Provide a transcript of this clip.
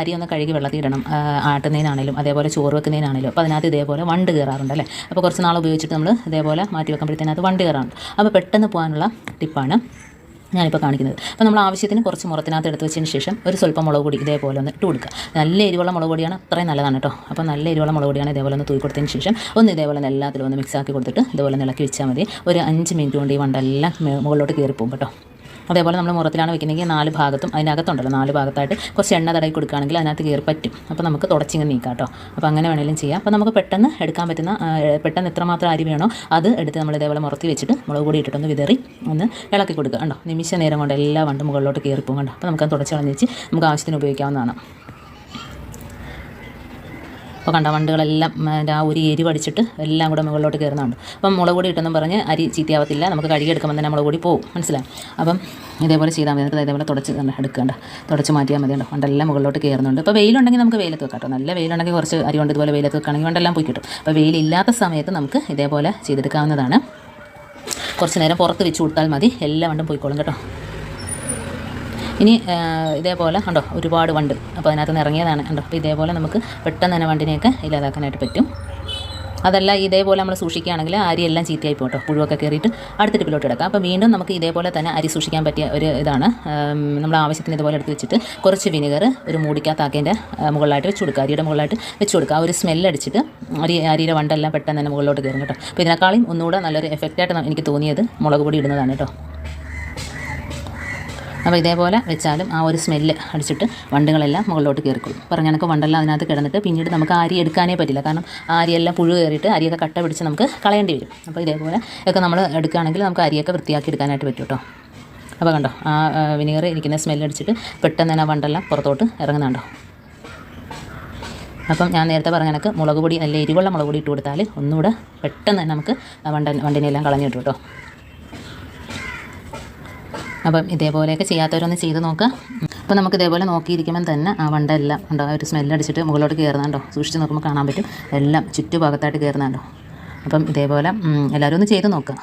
അരി ഒന്ന് കഴുകി വെള്ളത്തിൽ ഇടണം ആ, ആട്ടുന്നതിനാണേലും അതേപോലെ ചോറ് വെക്കുന്നതിനാണേലും. അപ്പോൾ അതിനകത്ത് ഇതേപോലെ വണ്ട് കയറാറുണ്ട് അല്ലേ? അപ്പോൾ കുറച്ച് നാൾ ഉപയോഗിച്ചിട്ട് നമ്മൾ ഇതേപോലെ മാറ്റി വെക്കുമ്പോഴത്തേനകത്ത് വണ്ട് കയറാറുണ്ട്. അപ്പോൾ പെട്ടെന്ന് പോകാനുള്ള ടിപ്പാണ് ഞാനിപ്പോൾ കാണിക്കുന്നത്. അപ്പോൾ നമ്മൾ ആവശ്യത്തിന് കുറച്ച് മുറത്തിനകത്ത് എടുത്ത് വെച്ചതിന് ശേഷം ഒരു സ്വല്പം മുളക് പൊടി ഇതേപോലെ ഒന്ന് ഇട്ട് കൊടുക്കുക. നല്ല എരിവുള്ള മുളക് പൊടിയാണ് അത്രയും നല്ലതാണ് കേട്ടോ. അപ്പോൾ നല്ല എരിവുള്ള മുളക് പൊടിയാണ് ഇതേപോലെ ഒന്ന് തൂക്കി കൊടുത്തതിന് ശേഷം ഒന്ന് ഇതേപോലെ ഒന്ന് എല്ലാത്തിലും ഒന്ന് മിക്സ് ആക്കി കൊടുത്തിട്ട് ഇതേപോലെ ഒന്ന് ഇളക്കി വെച്ചാൽ മതി. ഒരു അഞ്ച് മിനിറ്റ് കൊണ്ട് ഈ വണ്ടെല്ലാം മുകളിലോട്ട് കയറിപ്പോകും കേട്ടോ. അതേപോലെ നമ്മൾ മുറത്തിലാണ് വെക്കുന്നതെങ്കിൽ നാല് ഭാഗത്തും അതിനകത്തുണ്ടല്ലോ നാല് ഭാഗത്തായിട്ട് കുറച്ച് എണ്ണ തടയി കൊടുക്കുകയാണെങ്കിൽ അതിനകത്ത് കയറി പറ്റും. അപ്പോൾ നമുക്ക് തുടച്ചിങ്ങനെ നീക്കാം കേട്ടോ. അപ്പോൾ അങ്ങനെ വേണമെങ്കിലും ചെയ്യാം. അപ്പോൾ നമുക്ക് പെട്ടെന്ന് എടുക്കാൻ പറ്റുന്ന പെട്ടെന്ന് എത്രമാത്രം അരി വേണോ അത് എടുത്ത് നമ്മൾ ഇതേപോലെ മുറത്തി വെച്ചിട്ട് മുളക് പൊടി ഇട്ടിട്ടൊന്ന് വിതറി ഒന്ന് ഇളക്കി കൊടുക്കുക. കണ്ടോ? നിമിഷ നേരം കൊണ്ട് എല്ലാ വണ്ടും മുകളിലോട്ട് കയറിപ്പോകും കണ്ടോ? അപ്പോൾ നമുക്കത് തുടച്ച് കളഞ്ഞ് വെച്ച് നമുക്ക് ആവശ്യത്തിന് ഉപയോഗിക്കാവുന്നതാണ്. അപ്പോൾ കണ്ട വണ്ടുകളെല്ലാം ആ ഒരു എരി പഠിച്ചിട്ട് എല്ലാം കൂടെ മുകളിലോട്ട് കയറുന്നുണ്ട് അപ്പം മുളക് പൊടി ഇട്ടെന്നും പറഞ്ഞ് അരി ചീത്തയാവത്തില്ല നമുക്ക് കഴുകിയെടുക്കുമ്പോൾ തന്നെ മുളക് പൊടി പോകും മനസ്സിലായി? അപ്പം ഇതേപോലെ ചെയ്താൽ മതി എന്നിട്ട് ഇതേപോലെ തുടച്ച് എടുക്കേണ്ട. തുടച്ച് മാറ്റിയാൽ മതി കേട്ടോ വണ്ടെല്ലാം മുകളിലോട്ട് കയറുന്നുണ്ട്. ഇപ്പോൾ വെയിലുണ്ടെങ്കിൽ നമുക്ക് വെയിലത്ത് വെക്കാം നല്ല വെയിലുണ്ടെങ്കിൽ കുറച്ച് അരി കൊണ്ട് ഇതുപോലെ വെയിലത്ത് വെക്കുകയാണെങ്കിൽ വണ്ടെല്ലാം പോയി കിട്ടും. അപ്പോൾ വെയിലില്ലാത്ത സമയത്ത് നമുക്ക് ഇതേപോലെ ചെയ്തെടുക്കാവുന്നതാണ്. കുറച്ച് നേരം പുറത്ത് വെച്ച് കൊടുത്താൽ മതി എല്ലാ വണ്ടും പോയിക്കോളും കേട്ടോ. ഇനി ഇതേപോലെ കണ്ടോ ഒരുപാട് വണ്ട്. അപ്പോൾ അതിനകത്ത് നിന്ന് ഇറങ്ങിയതാണ് കണ്ടോ. അപ്പോൾ ഇതേപോലെ നമുക്ക് പെട്ടെന്ന് തന്നെ വണ്ടിനെയൊക്കെ ഇല്ലാതാക്കാനായിട്ട് പറ്റും. അതല്ല ഇതേപോലെ നമ്മൾ സൂക്ഷിക്കുകയാണെങ്കിൽ അരിയെല്ലാം ചീത്തയായി പോട്ടോ പുഴുവൊക്കെ കയറിയിട്ട് അടുത്ത ടിപ്പിലോട്ട് എടുക്കാം അപ്പോൾ വീണ്ടും നമുക്ക് ഇതേപോലെ തന്നെ അരി സൂക്ഷിക്കാൻ പറ്റിയ ഒരു ഇതാണ്. നമ്മൾ ആവശ്യത്തിന് ഇതുപോലെ എടുത്ത് വെച്ചിട്ട് കുറച്ച് വിനെഗർ ഒരു മൂടിക്കകത്താക്കിയതിന്റെ മുകളിലായിട്ട് വെച്ച് കൊടുക്കുക. അരിയുടെ മുകളിലായിട്ട് വെച്ച് കൊടുക്കുക. ആ ഒരു സ്മെല്ലടിച്ചിട്ട് അരി അരിയുടെ വണ്ടെല്ലാം പെട്ടെന്ന് തന്നെ മുകളിലോട്ട് കയറും കേട്ടോ. അപ്പോൾ ഇതിനേക്കാളും ഒന്നുകൂടെ നല്ലൊരു എഫക്റ്റായിട്ട് എനിക്ക് തോന്നിയത്. മുളക് പൊടി ഇടുന്നതാണ് കേട്ടോ. അപ്പോൾ ഇതേപോലെ വെച്ചാലും ആ ഒരു സ്മെല്ല് അടിച്ചിട്ട് വണ്ടുകളെല്ലാം മുകളിലോട്ട് കയറിക്കൊള്ളും പറഞ്ഞ കണക്ക് വണ്ടെല്ലാം അതിനകത്ത് കിടന്നിട്ട് പിന്നീട് നമുക്ക് അരി എടുക്കാനേ പറ്റില്ല. കാരണം ആ അരിയെല്ലാം പുഴു കയറിയിട്ട് അരിയൊക്കെ കട്ട പിടിച്ച് നമുക്ക് കളയേണ്ടി വരും. അപ്പോൾ ഇതേപോലെ ഒക്കെ നമ്മൾ എടുക്കുകയാണെങ്കിൽ നമുക്ക് അരിയൊക്കെ വൃത്തിയാക്കി എടുക്കാനായിട്ട് പറ്റും കേട്ടോ. അപ്പോൾ കണ്ടോ ആ വിനീഗർ ഇരിക്കുന്ന സ്മെല്ല് അടിച്ചിട്ട് പെട്ടെന്ന് തന്നെ വണ്ടെല്ലാം പുറത്തോട്ട് ഇറങ്ങുന്നുണ്ടോ? അപ്പം ഞാൻ നേരത്തെ പറഞ്ഞ കണക്ക് മുളക് പൊടി നല്ല എരിവുള്ള മുളക് പൊടി ഇട്ട് കൊടുത്താൽ ഒന്നുകൂടെ പെട്ടെന്ന് തന്നെ നമുക്ക് വണ്ട വണ്ടിനെല്ലാം കളഞ്ഞിട്ടു കേട്ടോ. അപ്പം ഇതേപോലെയൊക്കെ ചെയ്യാത്തവരൊന്ന് ചെയ്ത് നോക്കുക അപ്പോൾ നമുക്ക് ഇതേപോലെ നോക്കിയിരിക്കുമ്പം തന്നെ ആ വണ്ട എല്ലാം ഉണ്ടോ ആ ഒരു സ്മെല്ലടിച്ചിട്ട് മുകളിലോട്ട് കയറുന്നുണ്ടോ സൂക്ഷിച്ച് നോക്കുമ്പോൾ കാണാൻ പറ്റും. എല്ലാം ചുറ്റുഭാഗത്തായിട്ട് കയറുന്നുണ്ടോ അപ്പം ഇതേപോലെ എല്ലാവരും ഒന്ന് ചെയ്ത് നോക്കുക